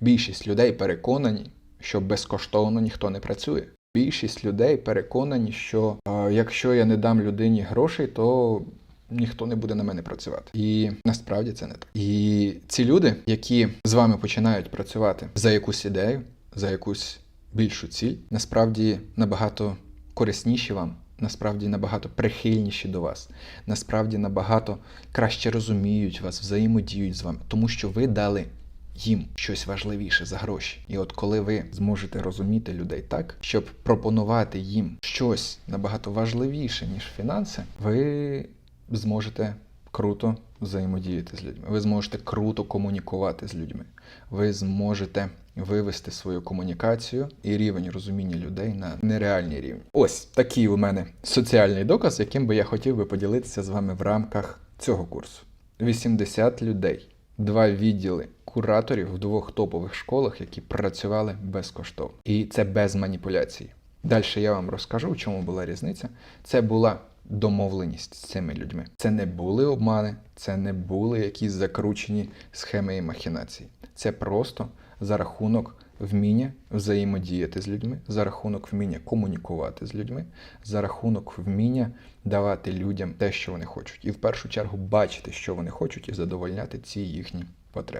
Більшість людей переконані, що безкоштовно ніхто не працює. Більшість людей переконані, що е, якщо я не дам людині грошей, то ніхто не буде на мене працювати. І насправді це не так. І ці люди, які з вами починають працювати за якусь ідею, за якусь більшу ціль, насправді набагато корисніші вам, насправді набагато прихильніші до вас, насправді набагато краще розуміють вас, взаємодіють з вами, тому що ви дали їм щось важливіше за гроші. І от коли ви зможете розуміти людей так, щоб пропонувати їм щось набагато важливіше, ніж фінанси, ви зможете круто взаємодіяти з людьми. Ви зможете круто комунікувати з людьми. Ви зможете вивести свою комунікацію і рівень розуміння людей на нереальний рівень. Ось такий у мене соціальний доказ, яким би я хотів би поділитися з вами в рамках цього курсу. 80 людей, два відділи кураторів в двох топових школах, які працювали безкоштовно. І це без маніпуляцій. Далі я вам розкажу, в чому була різниця. Це була домовленість з цими людьми. Це не були обмани, це не були якісь закручені схеми і махінації. Це просто за рахунок вміння взаємодіяти з людьми, за рахунок вміння комунікувати з людьми, за рахунок вміння давати людям те, що вони хочуть, і в першу чергу бачити, що вони хочуть, і задовольняти ці їхні потреби.